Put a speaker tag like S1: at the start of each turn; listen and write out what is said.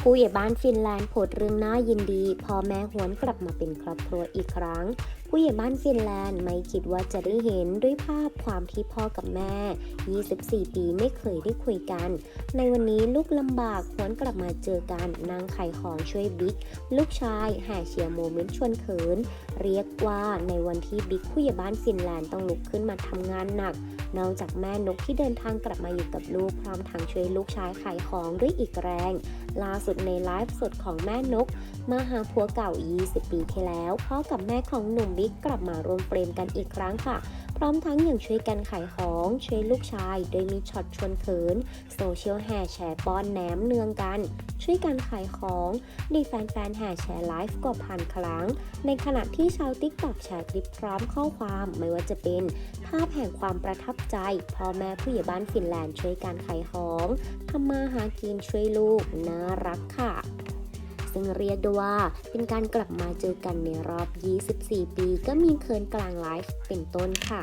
S1: ผู้ใหญ่บ้านฟินแลนด์โพสต์เรื่องน่ายินดีพ่อแม่หวนกลับมาเป็นครอบครัวอีกครั้ง ผู้ใหญ่บ้านฟินแลนด์ไม่คิดว่าจะได้เห็นด้วยภาพความที่พ่อกับแม่ 24 ปีไม่เคยได้คุยกัน ในวันนี้ลูกลำบากหวนกลับมาเจอกันนางขายของช่วยบิ๊ก ลูกชายแห่เชียร์โมเมนต์ชวนเขิน เรียกว่าในวันที่บิ๊กผู้ใหญ่บ้านฟินแลนด์ต้องลุกขึ้นมาทำงานหนักนอกจากแม่นกที่เดินทางกลับมาอยู่กับลูกพร้อมทั้งช่วยลูกชายขายของด้วยอีกแรง ล่าสุดในไลฟ์สดของแม่นก มาหาผัวเก่า 20 ปีที่แล้วพ่อกับแม่ของหนุ่มบิ๊กกลับมารวมเฟรมกันอีกครั้งค่ะ พร้อมทั้งยังช่วยกันขายของช่วยลูกชาย โดยมีช็อตชวนเขินโซเชียลแห่แชร์ป้อนแหนมเนืองกัน ช่วยกันขายของมีแฟนๆแห่แชร์ไลฟ์กว่าพันครั้ง ในขณะที่ชาวติ๊กต็อกแชร์คลิปพร้อมข้อความไม่ว่าจะเป็นภาพแห่งความประทับใจพ่อแม่ผู้ใหญ่บ้านฟินแลนด์ช่วยการขายของทำมาหากินช่วยลูกน่ารักค่ะ ซึ่งเรียกได้ว่าเป็นการกลับมาเจอกันในรอบ 24 ปี ก็มีเคินกลางไลฟ์เป็นต้นค่ะ